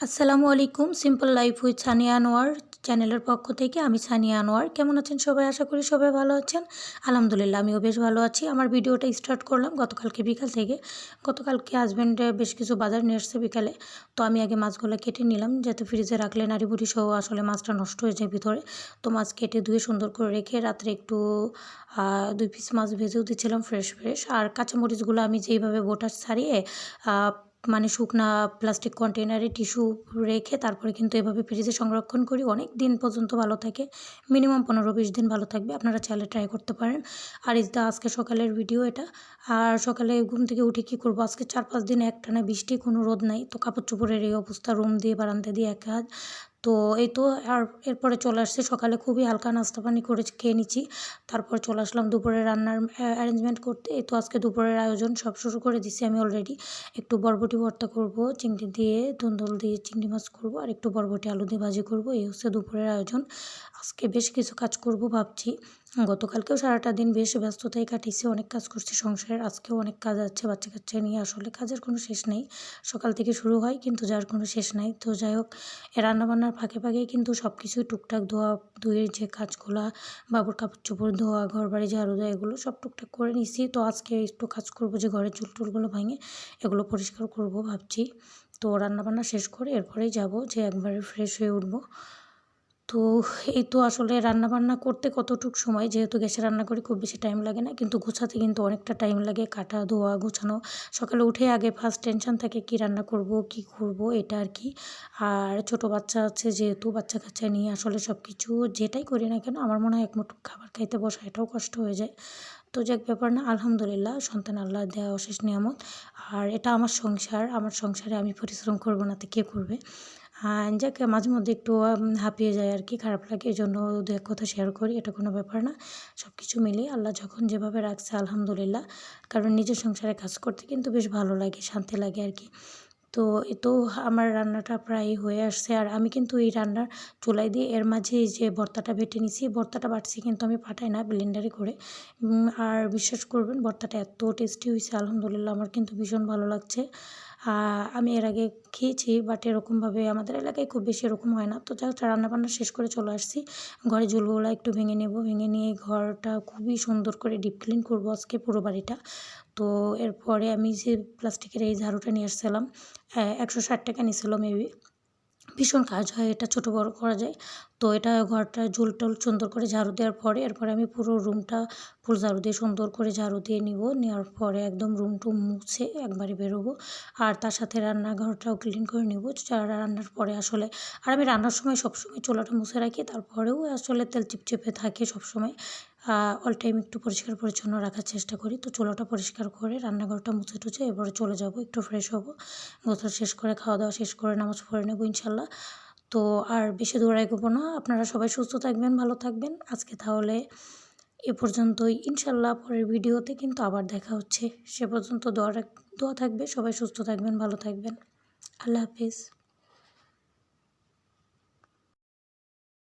আসসালামু আলাইকুম simple life with Sania Anwar চ্যানেলের পক্ষ থেকে। আমি সানিয়া আনোয়ার কেমন আছেন সবাই? আশা করি সবাই ভালো আছেন। আলহামদুলিল্লাহ, আমিও বেশ ভালো আছি। আমার ভিডিওটা স্টার্ট করলাম গতকালকে বিকাল থেকে। গতকালকে হাজব্যান্ডে বেশ কিছু বাজার নিয়ে এসছে বিকালে। তো আমি আগে মাছগুলো কেটে নিলাম, যাতে ফ্রিজে রাখলে নাড়ি বুড়ি সহ আসলে মাছটা নষ্ট হয়ে যায় ভিতরে। তো মাছ কেটে ধুয়ে সুন্দর করে রেখে রাত্রে একটু দুই পিস মাছ ভেজেও দিচ্ছিলাম ফ্রেশ ফ্রেশ আর কাঁচামরিচগুলো আমি যেইভাবে বোটার ছাড়িয়ে মানে শুকনা প্লাস্টিক কন্টেনারে টিস্যু রেখে তারপরে কিন্তু এভাবে ফ্রিজে সংরক্ষণ করি। অনেক দিন পর্যন্ত ভালো থাকে মিনিমাম পনেরো বিশ দিন ভালো থাকবে, আপনারা চাইলে ট্রাই করতে পারেন। আর ইস দা আজকে সকালের ভিডিও এটা, আর সকালে ঘুম থেকে উঠে কী করব? আজকে চার পাঁচ দিন একটানা বৃষ্টি, কোনো রোদ নাই, তো কাপড় চোপড়ের এই অবস্থা রুম দিয়ে, বারান্দা দিয়ে, এক কাজ তো এই তো আর এরপরে চলে আসছি। সকালে খুবই হালকা নাস্তা পানি করে খেয়ে নিচ্ছি। তারপর চলে আসলাম দুপুরে রান্নার অ্যারেঞ্জমেন্ট করতে। এই তো আজকে দুপুরের আয়োজন সব শুরু করে দিছি আমি অলরেডি একটু বরবটি ভর্তা করব, চিংড়ি দিয়ে ধুন্দল দিয়ে চিংড়ি মাছ করব, আর একটু বরবটি আলু দিয়ে ভাজি করব। এই হচ্ছে দুপুরের আয়োজন। আজকে বেশ কিছু কাজ করব ভাবছি। গতকালকেও সারাটা দিন বেশ ব্যস্ততায় কাটিয়েছি, অনেক কাজ করছি, সংসারের আজকেও অনেক কাজ আছে বাচ্চা কাচ্চা নিয়ে আসলে কাজের কোনো শেষ নেই। সকাল থেকে শুরু হয় কিন্তু যার কোনো শেষ নাই। তো যাই হোক রান্নাবান্নার ফাঁকে ফাঁকেই কিন্তু সব কিছুই টুকটাক ধোয়া, ধুয়ে যে কাজগুলা বাবুর কাপড় চোপড় ধোয়া ঘর বাড়ি ঝাড়ু দেওয়া এগুলো সব টুকটাক করে নিছি। তো আজকে একটু কাজ করব যে ঘরের চুল টুলগুলো ভাঙে, এগুলো পরিষ্কার করব ভাবছি। তো রান্নাবান্না শেষ করে এরপরেই যাব যে একবারে ফ্রেশ হয়ে উঠবো। তো এই তো আসলে রান্নাবান্না করতে কতটুক সময়? যেহেতু গ্যাসে রান্না করি খুব বেশি টাইম লাগে না, কিন্তু গোছাতে কিন্তু অনেকটা টাইম লাগে। কাটা, ধোয়া, গোছানো, সকালে উঠে আগে ফার্স্ট টেনশন থাকে কি রান্না করব, কি করব, এটা আর কি। আর ছোট বাচ্চা আছে যেহেতু, বাচ্চা কাচ্চা নিয়ে আসলে সব কিছু যেটাই করি না কেন, আমার মনে হয় এক মুঠো খাবার খাইতে বসা এটাও কষ্ট হয়ে যায়। তো যাক, ব্যাপার না, আলহামদুলিল্লাহ, সন্তান আল্লাহ দেওয়া অশেষ নিয়ামত। আর এটা আমার সংসার, আমার সংসারে আমি পরিশ্রম করব না তো কে করবে? যাক, মাঝে মধ্যে একটু হাঁপিয়ে যায় আর কি, খারাপ লাগে এই জন্য দু এক কথা শেয়ার করি, এটা কোনো ব্যাপার না সব কিছু মিলিয়ে আল্লাহ যখন যেভাবে রাখছে, আলহামদুলিল্লাহ, কারণ নিজের সংসারে কাজ করতে কিন্তু বেশ ভালো লাগে, শান্তি লাগে আর কি। তো এ তো আমার রান্নাটা প্রায় হয়ে আসছে। আর আমি কিন্তু এই রান্নার চুলাই দিয়ে এর মাঝে যে ভর্তাটা বেটে নিছি, ভর্তাটা বাটছি কিন্তু আমি পাঠাই না ব্লেন্ডারে করে। আর বিশ্বাস করবেন, ভর্তাটা এত টেস্টি হয়েছে আলহামদুলিল্লাহ আমার কিন্তু ভীষণ ভালো লাগছে। আমি এর আগে খেয়েছি বাট এরকমভাবে আমাদের এলাকায় খুব বেশি এরকম হয় না। তো যা রান্নাবান্না শেষ করে চলে আসছি। ঘরে ঝুলগুলো একটু ভেঙে নেব, ভেঙে নিয়ে ঘরটা খুবই সুন্দর করে ডিপ ক্লিন করব আজকে পুরো বাড়িটা। তো এরপরে আমি যে প্লাস্টিকের এই ঝাড়ুটা নিয়ে আসছিলাম একশো ষাট টাকা নিয়েছিল মেবি ভীষণ কাজ হয়, এটা ছোটো বড় করা যায়। তো এটা ঘরটা ঝুল টুল সুন্দর করে ঝাড়ু দেওয়ার পরে, এরপরে আমি পুরো রুমটা ফুল ঝাড়ু দিয়ে সুন্দর করে ঝাড়ু দিয়ে নিব। নেওয়ার পরে একদম রুম টুম মুছে একবারে বেরোবো। আর তার সাথে রান্নাঘরটাও ক্লিন করে নেব। রান্নার পরে আসলে, আর আমি রান্নার সময় সবসময় চোলাটা মুছে রাখি, তারপরেও আসলে তেল চিপচিপে থাকে সবসময়। অল টাইম একটু পরিষ্কার পরিচ্ছন্ন রাখার চেষ্টা করি। তো চুলাটা পরিষ্কার করে, রান্নাঘরটা মুছে টুছে এরপরে চলে যাব, একটু ফ্রেশ হব। গোসল শেষ করে, খাওয়া দাওয়া শেষ করে, নামাজ পড়ে নেব ইনশাল্লাহ। তো আর বেশি দূর এগোবো না। আপনারা সবাই সুস্থ থাকবেন, ভালো থাকবেন। আজকে তাহলে এ পর্যন্তই। ইনশাল্লাহ পরের ভিডিওতে কিন্তু আবার দেখা হচ্ছে। সে পর্যন্ত দোয়া দোয়া থাকবে। সবাই সুস্থ থাকবেন, ভালো থাকবেন। আল্লাহ হাফিজ।